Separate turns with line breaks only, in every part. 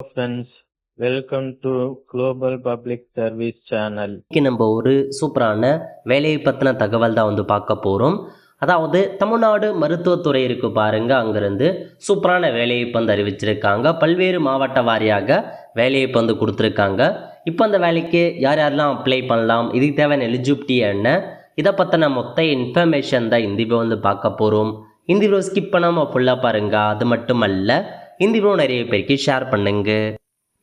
Friends welcome to global public service channel
இன்னைக்கு நம்ம ஒரு சூப்பரான வேலையை பற்றின தகவல் தான் வந்து பார்க்க போகிறோம் அதாவது தமிழ்நாடு மருத்துவத்துறை இருக்குது பாருங்க அங்கேருந்து சூப்பரான வேலைவாய்ப்பு வந்து அறிவிச்சிருக்காங்க. பல்வேறு மாவட்ட வாரியாக வேலைவாய்ப்பு வந்து கொடுத்துருக்காங்க. இப்போ அந்த வேலைக்கு யார் யாரெல்லாம் அப்ளை பண்ணலாம் இதுக்கு தேவையான எலிஜிபிலிட்டி என்ன இதை பற்றின மொத்த இன்ஃபர்மேஷன் தான் இந்த வந்து பார்க்க போகிறோம் இந்த ஸ்கிப் பண்ணாமல் ஃபுல்லாக பாருங்க அது மட்டும் அல்ல இந்த வீடியோ நிறைய பேருக்கு ஷேர் பண்ணுங்க.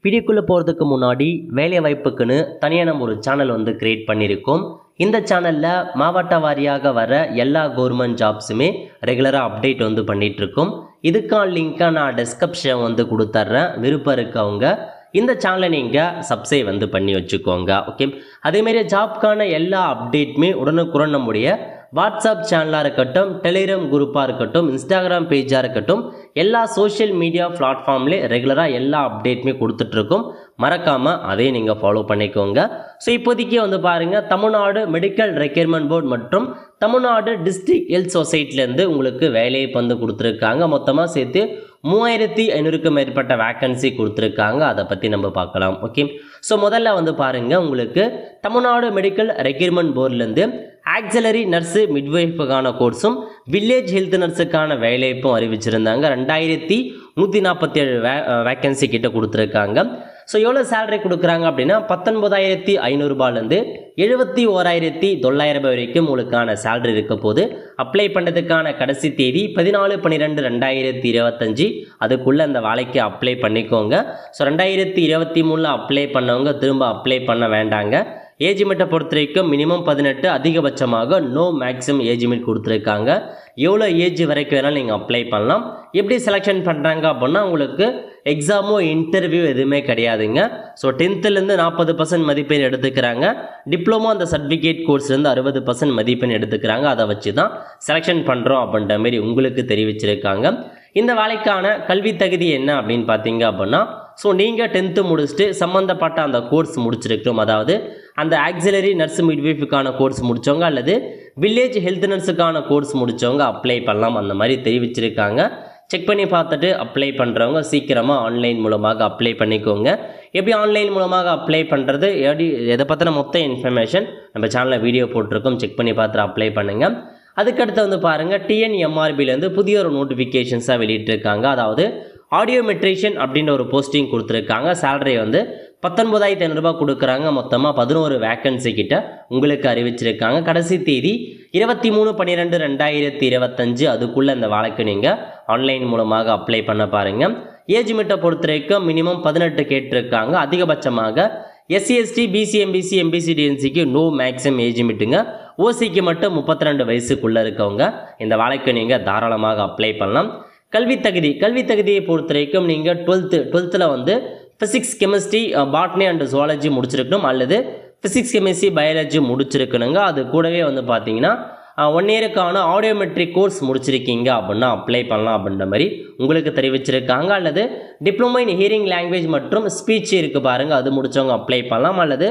வீடியோக்குள்ளே போகிறதுக்கு முன்னாடி வேலை வாய்ப்புக்குன்னு தனியாக நம்ம ஒரு சேனல் வந்து கிரியேட் பண்ணியிருக்கோம். இந்த சேனலில் மாவட்ட வாரியாக வர எல்லா கவர்மெண்ட் ஜாப்ஸுமே ரெகுலராக அப்டேட் வந்து பண்ணிகிட்ருக்கோம் இதுக்கான லிங்க்காக நான் டிஸ்கிரிப்ஷன் வந்து கொடுத்துட்றேன் விருப்பம் இருக்கவங்க இந்த சேனலை நீங்கள் சப்ஸ்கிரைப் வந்து பண்ணி வச்சுக்கோங்க. ஓகே அதேமாரி ஜாப்க்கான எல்லா அப்டேட்டுமே உடனுக்குடன் நம்முடைய வாட்ஸ்அப் சேனலாக இருக்கட்டும் டெலிகிராம் குரூப்பாக இருக்கட்டும் இன்ஸ்டாகிராம் பேஜாக இருக்கட்டும் எல்லா சோஷியல் மீடியா பிளாட்ஃபார்ம்லேயும் ரெகுலராக எல்லா அப்டேட்டுமே கொடுத்துட்ருக்கோம். மறக்காமல் அதையும் நீங்கள் ஃபாலோ பண்ணிக்கோங்க. ஸோ இப்போதைக்கு வந்து பாருங்கள் தமிழ்நாடு மெடிக்கல் ரெக்யர்மெண்ட் போர்டு மற்றும் தமிழ்நாடு டிஸ்ட்ரிக்ட் ஹெல்த் சொசைட்டிலேருந்து உங்களுக்கு வேலையை வந்து கொடுத்துருக்காங்க. மொத்தமாக சேர்த்து மூவாயிரத்தி ஐநூறுக்கும் மேற்பட்ட வேக்கன்சி கொடுத்துருக்காங்க. அதை பற்றி நம்ம பார்க்கலாம். ஓகே ஸோ முதல்ல வந்து பாருங்கள் உங்களுக்கு தமிழ்நாடு மெடிக்கல் ரெக்யூர்மெண்ட் போர்ட்லேருந்து ஆக்சிலரி நர்ஸு மிட்வைஃபுக்கான கோர்ஸும் வில்லேஜ் ஹெல்த் நர்ஸுக்கான வேலைவாய்ப்பும் அறிவிச்சிருந்தாங்க. ரெண்டாயிரத்தி நூற்றி நாற்பத்தி ஏழு வே வேக்கன்சி கிட்ட கொடுத்துருக்காங்க. ஸோ எவ்வளோ சேலரி கொடுக்குறாங்க அப்படின்னா பத்தொன்பதாயிரத்தி ஐநூறுரூபாலேருந்து எழுபத்தி ஓராயிரத்தி தொள்ளாயிரம் ரூபாய் வரைக்கும் உங்களுக்கான சேலரி இருக்க போது அப்ளை பண்ணுறதுக்கான கடைசி தேதி பதினாலு பன்னிரெண்டு ரெண்டாயிரத்தி இருபத்தஞ்சி. அதுக்குள்ளே அந்த வேலைக்கு அப்ளை பண்ணிக்கோங்க. ஸோ ரெண்டாயிரத்தி இருபத்தி மூணில் அப்ளை பண்ணவங்க திரும்ப அப்ளை பண்ண வேண்டாங்க. ஏஜ் லிமிட்டை பொறுத்த வரைக்கும் மினிமம் பதினெட்டு அதிகபட்சமாக நோ மேக்ஸிமம் ஏஜ் லிமிட் கொடுத்துருக்காங்க. எவ்வளோ ஏஜ் வரைக்கும் வேணாலும் நீங்கள் அப்ளை பண்ணலாம். எப்படி செலெக்ஷன் பண்ணுறாங்க அப்படின்னா உங்களுக்கு எக்ஸாமோ இன்டர்வியூ எதுவுமே கிடையாதுங்க. ஸோ டென்த்துலேருந்து நாற்பது பர்சன்ட் மதிப்பெண் எடுத்துக்கிறாங்க. டிப்ளமோ அந்த சர்டிஃபிகேட் கோர்ஸ்லேருந்து அறுபது பர்சன்ட் மதிப்பெண் எடுத்துக்கிறாங்க. அதை வச்சு தான் செலெக்ஷன் பண்ணுறோம் அப்படின்ற மாரி உங்களுக்கு தெரிவிச்சிருக்காங்க. இந்த வேலைக்கான கல்வி தகுதி என்ன அப்படின்னு பார்த்தீங்க அப்படின்னா ஸோ நீங்கள் டென்த்து முடிச்சுட்டு சம்மந்தப்பட்ட அந்த கோர்ஸ் முடிச்சிருக்கணும் அதாவது அந்த ஆக்சிலரி நர்ஸ் மிட்வைஃபுக்கான கோர்ஸ் முடித்தவங்க அல்லது வில்லேஜ் ஹெல்த் நர்ஸுக்கான கோர்ஸ் முடித்தவங்க அப்ளை பண்ணலாம். அந்த மாதிரி தெரிவிச்சிருக்காங்க. செக் பண்ணி பார்த்துட்டு அப்ளை பண்ணுறவங்க சீக்கிரமாக ஆன்லைன் மூலமாக அப்ளை பண்ணிக்கோங்க. எப்படி ஆன்லைன் மூலமாக அப்ளை பண்ணுறது எப்படி எதை பற்றின மொத்த இன்ஃபர்மேஷன் நம்ம சேனலில் வீடியோ போட்டிருக்கோம். செக் பண்ணி பார்த்துட்டு அப்ளை பண்ணுங்கள் அதுக்கடுத்து வந்து பாருங்கள் டிஎன்எம்ஆர்பிலேருந்து புதிய ஒரு நோட்டிஃபிகேஷன்ஸாக வெளியிட்டிருக்காங்க. அதாவது ஆடியோமெட்ரிஷியன் அப்படின்ற ஒரு போஸ்டிங் கொடுத்துருக்காங்க. சேலரி வந்து பத்தொன்பதாயிரத்தி ஐநூறுரூபா கொடுக்குறாங்க. மொத்தமாக பதினோரு வேக்கன்சி கிட்ட உங்களுக்கு அறிவிச்சிருக்காங்க. கடைசி தேதி இருபத்தி மூணு பன்னிரெண்டு ரெண்டாயிரத்தி இருபத்தஞ்சு. அதுக்குள்ளே இந்த வேலைக்கு நீங்கள் ஆன்லைன் மூலமாக அப்ளை பண்ண பாருங்கள் ஏஜ் மீட்டை பொறுத்த வரைக்கும் மினிமம் பதினெட்டு கேட்டிருக்காங்க. அதிகபட்சமாக SC ST BC MBC BC MBC MBC டிஎன்சிக்கு no maximum age மீட்டுங்க ஓசிக்கு மட்டும் முப்பத்தி ரெண்டு வயசுக்குள்ளே இருக்கவங்க இந்த வேலைக்கு நீங்கள் தாராளமாக அப்ளை பண்ணலாம். கல்வி தகுதி கல்வி தகுதியை பொறுத்த வரைக்கும் நீங்கள் டுவெல்த்து டுவெல்த்தில் வந்து physics chemistry botany and zoology முடிச்சிருக்கணும் அல்லது ஃபிசிக்ஸ் கெமிஸ்ட்ரி பயாலஜி முடிச்சிருக்கணுங்க. அது கூடவே வந்து பார்த்தீங்கன்னா ஒன் இயருக்கான ஆடியோமெட்ரிக் கோர்ஸ் முடிச்சிருக்கீங்க அப்படின்னா அப்ளை பண்ணலாம் அப்படின்ற மாதிரி உங்களுக்கு தெரிவிச்சிருக்காங்க. அல்லது டிப்ளமோ இன் ஹியரிங் லாங்குவேஜ் மற்றும் ஸ்பீச் இருக்குது பாருங்கள் அது முடித்தவங்க அப்ளை பண்ணலாம். அல்லது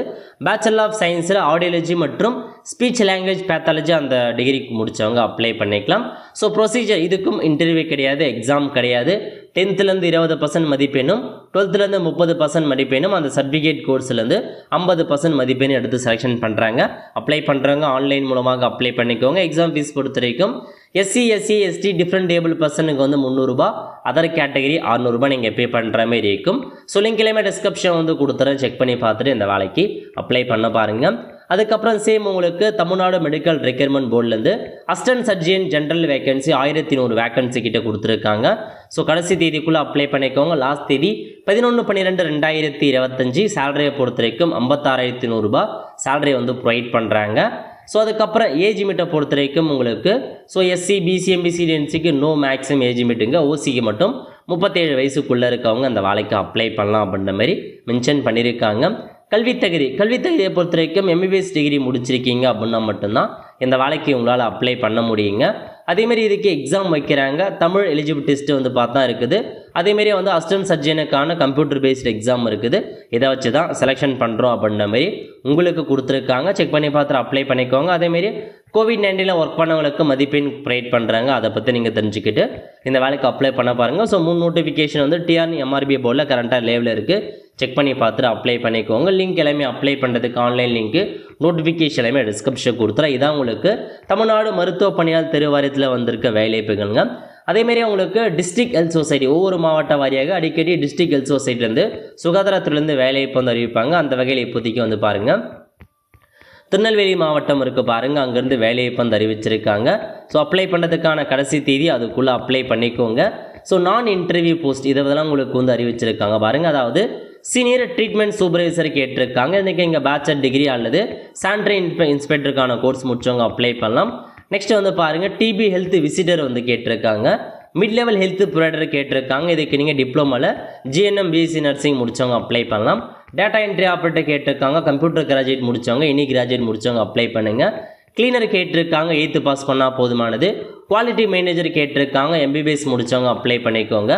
பேச்சுலர் ஆஃப் சயின்ஸில் ஆடியாலஜி மற்றும் ஸ்பீச் லாங்குவேஜ் பேத்தாலஜி அந்த டிகிரிக்கு முடித்தவங்க அப்ளை பண்ணிக்கலாம். ஸோ ப்ரொசீஜர் இதுக்கும் இன்டர்வியூ கிடையாது எக்ஸாம் கிடையாது. டென்த்துலேருந்து இருபது பர்சன்ட் மதிப்பெண்ணும் டுவெல்த்துலேருந்து முப்பது பர்சன்ட் மதிப்பெண்ணும் அந்த சர்டிஃபிகேட் கோர்ஸ்லேருந்து ஐம்பது பர்சன்ட் மதிப்பெண் எடுத்து செலெக்ஷன் பண்ணுறாங்க அப்ளை பண்ணுறவங்க ஆன்லைன் மூலமாக அப்ளை பண்ணிக்கோங்க. எக்ஸாம் ஃபீஸ் பொறுத்த வரைக்கும் SC SC ST different table பர்சனுக்கு வந்து முந்நூறுரூபா அதர் கேட்டகரி அறநூறுபா நீங்கள் பே பண்ணுற மாதிரி இருக்கும். ஸோ லிங்க் எல்லாமே டிஸ்கிரிப்ஷன் வந்து கொடுத்துறேன். செக் பண்ணி பார்த்துட்டு இந்த வேலைக்கு அப்ளை பண்ண பாருங்கள் அதுக்கப்புறம் சேம் உங்களுக்கு தமிழ்நாடு மெடிக்கல் ரெக்யர்மெண்ட் போர்ட்லேருந்து அஸ்டன்ட் சர்ஜியன் ஜென்ரல் வேகன்சி ஆயிரத்தி நூறு வேகன்சி கிட்ட கொடுத்துருக்காங்க. ஸோ கடைசி தேதிக்குள்ளே அப்ளை பண்ணிக்கோங்க. லாஸ்ட் தேதி பதினொன்று பன்னிரெண்டு ரெண்டாயிரத்தி இருபத்தஞ்சி சேலரியை பொறுத்த வரைக்கும் ஐம்பத்தாறாயிரத்தி நூறுரூபா சேலரி வந்து ப்ரொவைட் பண்ணுறாங்க ஸோ அதுக்கப்புறம் ஏஜ் லிமிட்டை பொறுத்த வரைக்கும் உங்களுக்கு so SC BC MBC no maximum age லிமிட்டுங்க ஓசிக்கு மட்டும் முப்பத்தேழு வயசுக்குள்ளே இருக்கவங்க அந்த வேலைக்கு அப்ளை பண்ணலாம் அப்படின்ற மாதிரி மென்ஷன் பண்ணியிருக்காங்க. கல்வித்தகுதி கல்வித்தகுதியை பொறுத்த வரைக்கும் எம்பிபிஎஸ் டிகிரி முடிச்சிருக்கீங்க அப்படின்னா மட்டும்தான் இந்த வேலைக்கு உங்களால் அப்ளை பண்ண முடியுங்க. அதேமாரி இதுக்கு எக்ஸாம் வைக்கிறாங்க. தமிழ் எலிஜிபிள் டெஸ்ட்டு வந்து பார்த்தா இருக்குது. அதேமாரி வந்து அசிஸ்டன்ட் சர்ஜனுக்கான கம்ப்யூட்டர் பேஸ்டு எக்ஸாம் இருக்குது. இதை வச்சு தான் செலெக்ஷன் பண்ணுறோம் அப்படின்ற மாதிரி உங்களுக்கு கொடுத்துருக்காங்க. செக் பண்ணி பார்த்துட்டு அப்ளை பண்ணிக்கோங்க. அதேமாரி கோவிட் நைன்டீனில் ஒர்க் பண்ணவங்களுக்கு மதிப்பெண் கிரியேட் பண்ணுறாங்க அதை பற்றி நீங்கள் தெரிஞ்சுக்கிட்டு இந்த வேலைக்கு அப்ளை பண்ண பாருங்கள் ஸோ மூணு நோட்டிஃபிகேஷன் வந்து டிஆர் எம்ஆர்பி போர்டில் கரண்ட்டாக லேவில் இருக்குது செக் பண்ணி பார்த்துட்டு அப்ளை பண்ணிக்கோங்க. லிங்க் எல்லாமே அப்ளை பண்ணுறதுக்கு ஆன்லைன் லிங்க்கு நோட்டிஃபிகேஷன் எல்லாமே டிஸ்கிரிப்ஷன் கொடுத்துறேன். இதான் உங்களுக்கு தமிழ்நாடு மருத்துவ பணியாளர் தெருவாரியத்தில் வந்திருக்க வேலைவாய்ப்புகள்ங்க அதேமாரி உங்களுக்கு டிஸ்ட்ரிக்ட் ஹெல்த் சொசைட்டி ஒவ்வொரு மாவட்ட வாரியாக அடிக்கடி டிஸ்ட்ரிக்ட் ஹெல்த் சொசைட்டிலேருந்து சுகாதாரத்துலேருந்து வேலைவாய்ப்பு வந்து அறிவிப்பாங்க. அந்த வகையில் இப்போதைக்கு வந்து பாருங்கள் திருநெல்வேலி மாவட்டம் இருக்குது பாருங்கள் அங்கேருந்து வேலைவாய்ப்பு வந்து அறிவிச்சிருக்காங்க. ஸோ அப்ளை பண்ணுறதுக்கான கடைசி தேதி அதுக்குள்ளே அப்ளை பண்ணிக்கோங்க. ஸோ நான் இன்டர்வியூ போஸ்ட் இதை இதெல்லாம் உங்களுக்கு வந்து அறிவிச்சிருக்காங்க பாருங்கள் அதாவது சீனியர் ட்ரீட்மெண்ட் சூப்பர்வைசர் கேட்டிருக்காங்க. இன்றைக்கி இங்கே பேச்சலர் டிகிரி அல்லது சானிடரி இன்ஸ்பெக்டருக்கான கோர்ஸ் முடிச்சவங்க அப்ளை பண்ணலாம். நெக்ஸ்ட் வந்து பாருங்கள் டிபி ஹெல்த் விசிட்டர் வந்து கேட்டிருக்காங்க. மிட் லெவல் ஹெல்த் ப்ரொவைடர் கேட்டிருக்காங்க. இதுக்கு நீங்கள் டிப்ளமோவில் ஜிஎன்எம் பிஎஸ்சி நர்சிங் முடித்தவங்க அப்ளை பண்ணலாம். டேட்டா என்ட்ரி ஆப்ரேட்டர் கேட்டிருக்காங்க. கம்ப்யூட்டர் கிராஜுவேட் முடித்தவங்க இனி கிராஜுவேட் முடித்தவங்க அப்ளை பண்ணுங்கள் கிளீனர் கேட்டிருக்காங்க. எயித்து பாஸ் பண்ணால் போதுமானது. குவாலிட்டி மேனேஜர் கேட்டிருக்காங்க. எம்பிபிஎஸ் முடித்தவங்க அப்ளை பண்ணிக்கோங்க.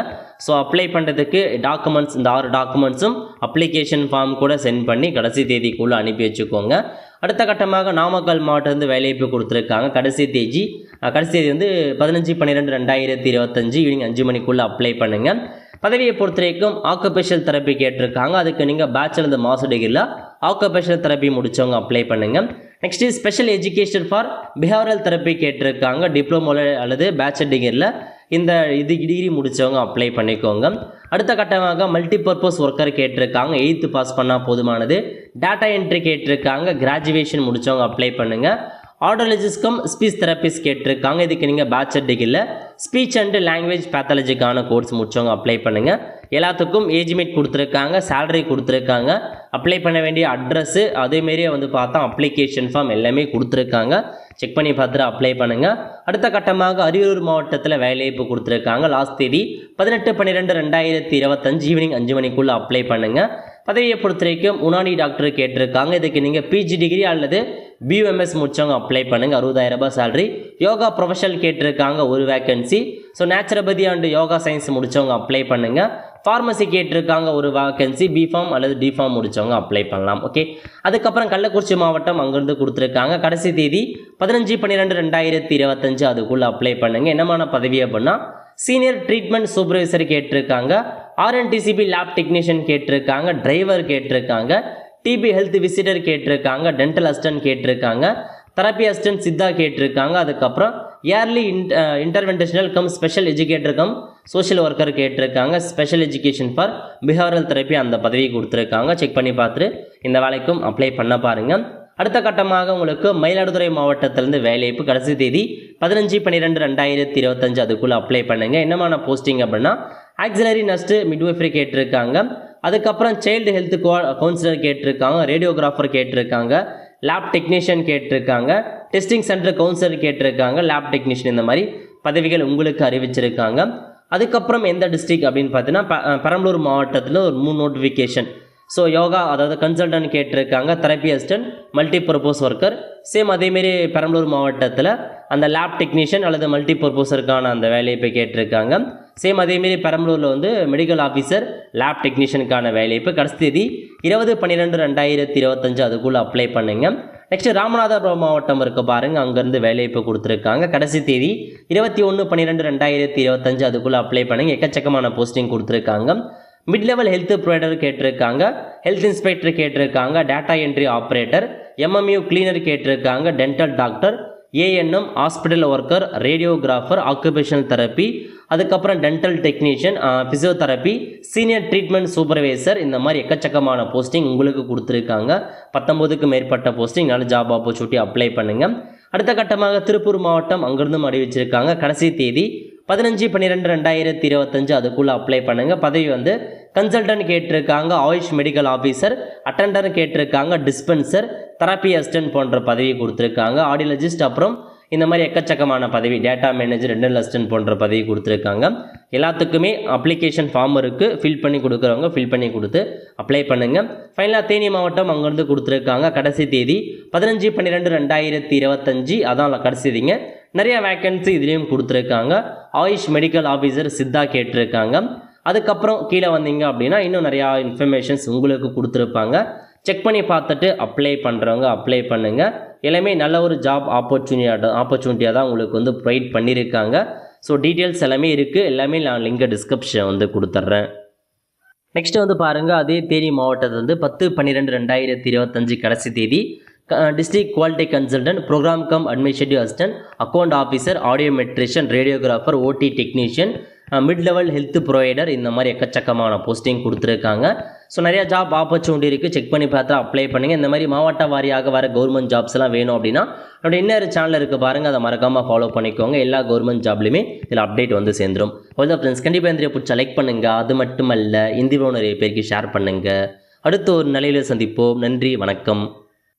ஸோ அப்ளை பண்ணுறதுக்கு டாக்குமெண்ட்ஸ் இந்த ஆறு டாக்குமெண்ட்ஸும் அப்ளிகேஷன் ஃபார்ம் கூட சென்ட் பண்ணி கடைசி தேதிக்குள்ளே அனுப்பி வச்சுக்கோங்க. அடுத்த கட்டமாக நாமக்கல் மாவட்டத்திலிருந்து வேலைவாய்ப்பு கொடுத்துருக்காங்க. கடைசி தேதி கடைசி தேதி வந்து பதினஞ்சு பன்னிரெண்டு ரெண்டாயிரத்தி இருபத்தஞ்சு ஈவினிங் அஞ்சு மணிக்குள்ளே அப்ளை பண்ணுங்கள் பதவியை பொறுத்த வரைக்கும் ஆக்குபேஷன் தெரப்பி கேட்டிருக்காங்க. அதுக்கு நீங்கள் பேச்சுலர் இந்த மாச டிகிரியில் ஆக்குபேஷன் தெரப்பி முடித்தவங்க அப்ளை பண்ணுங்கள் next special education for behavioural therapy கேட்டிருக்காங்க. டிப்ளமோவில் அல்லது பேச்சுலர் டிகிரியில் இந்த இது டிகிரி முடித்தவங்க அப்ளை பண்ணிக்கோங்க. அடுத்த கட்டமாக மல்டிபர்பஸ் ஒர்க்கர் கேட்டிருக்காங்க. எயித்து பாஸ் பண்ணால் போதுமானது. டேட்டா என்ட்ரி கேட்டிருக்காங்க. கிராஜுவேஷன் முடித்தவங்க அப்ளை பண்ணுங்கள் ஆர்டலஜிஸ்கம் ஸ்பீச் தெரப்பிஸ்ட் கேட்டிருக்காங்க. இதுக்கு நீங்கள் பேச்சலர் டிகிரியில் ஸ்பீச் அண்ட் லாங்குவேஜ் பேத்தாலஜிக்கான கோர்ஸ் முடிச்சவங்க அப்ளை பண்ணுங்கள் எல்லாத்துக்கும் ஏஜ்மேட் கொடுத்துருக்காங்க. சேலரி கொடுத்துருக்காங்க. அப்ளை பண்ண வேண்டிய அட்ரஸ்ஸு அதேமாரியே வந்து பார்த்தா அப்ளிகேஷன் ஃபார்ம் எல்லாமே கொடுத்துருக்காங்க. செக் பண்ணி பார்த்துட்டு அப்ளை பண்ணுங்கள் அடுத்த கட்டமாக அரியலூர் மாவட்டத்தில் வேலைவாய்ப்பு கொடுத்துருக்காங்க. லாஸ்ட் தேதி பதினெட்டு பன்னிரெண்டு ரெண்டாயிரத்தி இருபத்தஞ்சு ஈவினிங் அஞ்சு மணிக்குள்ளே அப்ளை பண்ணுங்கள் பதவியை பொறுத்த வரைக்கும் உனானி டாக்டர் கேட்டிருக்காங்க. இதுக்கு நீங்கள் பிஜி டிகிரி அல்லது பியூஎம்எஸ் முடிச்சவங்க அப்ளை பண்ணுங்கள் அறுபதாயிரம் ரூபாய் சேலரி யோகா ப்ரொஃபஷனல் கேட்டிருக்காங்க. ஒரு vacancy so naturopathy and yoga science முடித்தவங்க அப்ளை பண்ணுங்கள் ஃபார்மசி கேட்டிருக்காங்க ஒரு வேகன்சி பிஃபார்ம் அல்லது டிஃபார்ம் முடிச்சவங்க அப்ளை பண்ணலாம் ஓகே அதுக்கப்புறம் கள்ளக்குறிச்சி மாவட்டம் அங்கேருந்து கொடுத்துருக்காங்க. கடைசி தேதி பதினஞ்சு பன்னிரெண்டு ரெண்டாயிரத்தி இருபத்தஞ்சு அதுக்குள்ளே அப்ளை பண்ணுங்கள் என்னமான பதவி அப்படின்னா சீனியர் ட்ரீட்மெண்ட் சூப்பர்வைசர் கேட்டிருக்காங்க. ஆர்என்டிசிபி லேப் டெக்னீஷியன் கேட்டிருக்காங்க. டிரைவர் கேட்டிருக்காங்க. டிபி ஹெல்த் விசிட்டர் கேட்டிருக்காங்க. டென்டல் அசிஸ்டன்ட் கேட்டிருக்காங்க. தெரப்பி அசிஸ்டன்ட் சித்தா கேட்டிருக்காங்க. அதுக்கப்புறம் early interventional cum special educator cum social worker கேட்டிருக்காங்க. Special education for behavioural therapy அந்த பதவி கொடுத்துருக்காங்க. செக் பண்ணி பார்த்துட்டு இந்த வேலைக்கும் அப்ளை பண்ண பாருங்கள் அடுத்த கட்டமாக உங்களுக்கு மயிலாடுதுறை மாவட்டத்திலேருந்து வேலைவாய்ப்பு கடைசி தேதி பதினஞ்சு பன்னிரெண்டு ரெண்டாயிரத்தி இருபத்தஞ்சு அதுக்குள்ளே அப்ளை பண்ணுங்கள் என்னமான போஸ்டிங் அப்படின்னா ஆக்சிலரி நர்ஸ்ட்டு மிட்வைஃபரி கேட்டிருக்காங்க. அதுக்கப்புறம் சைல்டு ஹெல்த் கவுன்சிலர் கேட்டிருக்காங்க. ரேடியோகிராஃபர் கேட்டிருக்காங்க. லேப் டெக்னீஷியன் கேட்டிருக்காங்க. டெஸ்டிங் சென்டர் கவுன்சிலர் கேட்டிருக்காங்க. லேப் டெக்னீஷியன் இந்த மாதிரி பதவிகள் உங்களுக்கு அறிவிச்சிருக்காங்க. அதுக்கப்புறம் எந்த டிஸ்ட்ரிக் அப்படின்னு பார்த்தீங்கன்னா பெரம்பலூர் மாவட்டத்தில் ஒரு மூணு நோட்டிஃபிகேஷன் ஸோ யோகா அதாவது கன்சல்டன்ட் கேட்டிருக்காங்க therapy assistant multi purpose worker same அதேமாரி பெரம்பலூர் மாவட்டத்தில் அந்த லேப் டெக்னீஷியன் அல்லது மல்டி பர்பஸருக்கான அந்த வேலையை போய் கேட்டிருக்காங்க. சேம் அதேமாரி பெரம்பலூரில் வந்து மெடிக்கல் ஆஃபீஸர் லேப் டெக்னீஷியனுக்கான வேலையை கடைசி தேதி இருபது பன்னிரெண்டு ரெண்டாயிரத்தி இருபத்தஞ்சு அதுக்குள்ளே அப்ளை பண்ணுங்கள் நெக்ஸ்ட் ராமநாதபுரம் மாவட்டம் இருக்க பாருங்க. அங்கேருந்து வேலைவாய்ப்பு கொடுத்துருக்காங்க. கடைசி தேதி இருபத்தி ஒன்று பன்னிரெண்டு ரெண்டாயிரத்தி இருபத்தஞ்சு அதுக்குள்ளே அப்ளை பண்ணுங்க. எக்கச்சக்கமான போஸ்டிங் கொடுத்துருக்காங்க. மிட் லெவல் ஹெல்த் ப்ரொவைடர் கேட்டிருக்காங்க. ஹெல்த் இன்ஸ்பெக்டர் கேட்டிருக்காங்க. Data entry operator MMU cleaner கேட்டிருக்காங்க. Dental doctor ANM hospital worker radiographer occupational therapy அதுக்கப்புறம் dental technician physiotherapy senior treatment supervisor இந்த மாதிரி எக்கச்சக்கமான போஸ்டிங் உங்களுக்கு கொடுத்துருக்காங்க. பத்தொம்போதுக்கு மேற்பட்ட போஸ்டிங் நல்ல ஜாப் ஆப்பர்ச்சுனிட்டி அப்ளை பண்ணுங்கள் அடுத்த கட்டமாக திருப்பூர் மாவட்டம் அங்கிருந்தும் அறிவிச்சிருக்காங்க கடைசி தேதி பதினஞ்சு பன்னிரெண்டு ரெண்டாயிரத்தி இருபத்தஞ்சு அதுக்குள்ளே அப்ளை பண்ணுங்கள் பதவி வந்து கன்சல்டன்ட் கேட்டிருக்காங்க ஆயுஷ் மெடிக்கல் ஆஃபீஸர் அட்டண்டர் கேட்டிருக்காங்க டிஸ்பென்சர் தெரப்பி அசிஸ்டன்ட் போன்ற பதவி கொடுத்துருக்காங்க. ஆடியாலஜிஸ்ட் அப்புறம் இந்த மாதிரி எக்கச்சக்கமான பதவி டேட்டா மேனேஜர் ரெண்டல் அசிஸ்டன்ட் போன்ற பதவி கொடுத்துருக்காங்க. எல்லாத்துக்குமே அப்ளிகேஷன் ஃபார்ம் இருக்குது ஃபில் பண்ணி கொடுக்குறவங்க ஃபில் பண்ணி கொடுத்து அப்ளை பண்ணுங்கள் ஃபைனலாக தேனி மாவட்டம் அங்கேருந்து கொடுத்துருக்காங்க. கடைசி தேதி பதினஞ்சு பன்னிரெண்டு ரெண்டாயிரத்தி இருபத்தஞ்சி. அதான் கடைசி தேதிங்க. நிறைய வேக்கன்சி இதுலேயும் கொடுத்துருக்காங்க. ஆயுஷ் மெடிக்கல் ஆஃபீஸர் சித்தா கேட்டிருக்காங்க. அதுக்கப்புறம் கீழே வந்தீங்க அப்படின்னா இன்னும் நிறையா இன்ஃபர்மேஷன்ஸ் உங்களுக்கு கொடுத்துருப்பாங்க. செக் பண்ணி பார்த்துட்டு அப்ளை பண்ணுறவங்க அப்ளை பண்ணுங்கள் எல்லாமே நல்ல ஒரு ஜாப் ஆப்பர்ச்சுனிட்டி ஆப்பர்ச்சுனிட்டியாக தான் உங்களுக்கு வந்து ப்ரொவைட் பண்ணியிருக்காங்க. ஸோ டீட்டெயில்ஸ் எல்லாமே இருக்குது எல்லாமே நான் லிங்கை டிஸ்கிரிப்ஷன் வந்து கொடுத்துட்றேன். நெக்ஸ்ட்டு வந்து பாருங்கள் அதே தேனி மாவட்டத்தில் வந்து பத்து பன்னிரெண்டு ரெண்டாயிரத்தி இருபத்தஞ்சு கடைசி தேதி district quality consultant programme cum administrative assistant account officer audiometrician radiographer OT technician mid level health provider இந்த மாதிரி எக்கச்சக்கமான போஸ்டிங் கொடுத்துருக்காங்க. ஸோ நிறையா ஜாப் ஆப்பர்ச்சுனிட்டி இருக்குது செக் பண்ணி பார்த்தா அப்ளை பண்ணுங்கள் இந்த மாதிரி மாவட்ட வாரியாக வர கவர்மெண்ட் ஜாப்ஸ் எல்லாம் வேணும் அப்படின்னா என்னோட இன்னொரு சேனல் இருக்குது பாருங்கள் அதை மறக்காமல் ஃபாலோ பண்ணிக்கோங்க. எல்லா கவர்மெண்ட் ஜாப்லையுமே இதில் அப்டேட் வந்து சேர்ந்துரும். அவ்வளோதான் ஃப்ரெண்ட்ஸ் கண்டிப்பாக இந்த பிடிச்ச லைக் பண்ணுங்கள் அது மட்டுமல்ல இந்தியாவில் நிறைய பேருக்கு ஷேர் பண்ணுங்கள் அடுத்த ஒரு நிலையில் சந்திப்போம். நன்றி. வணக்கம்.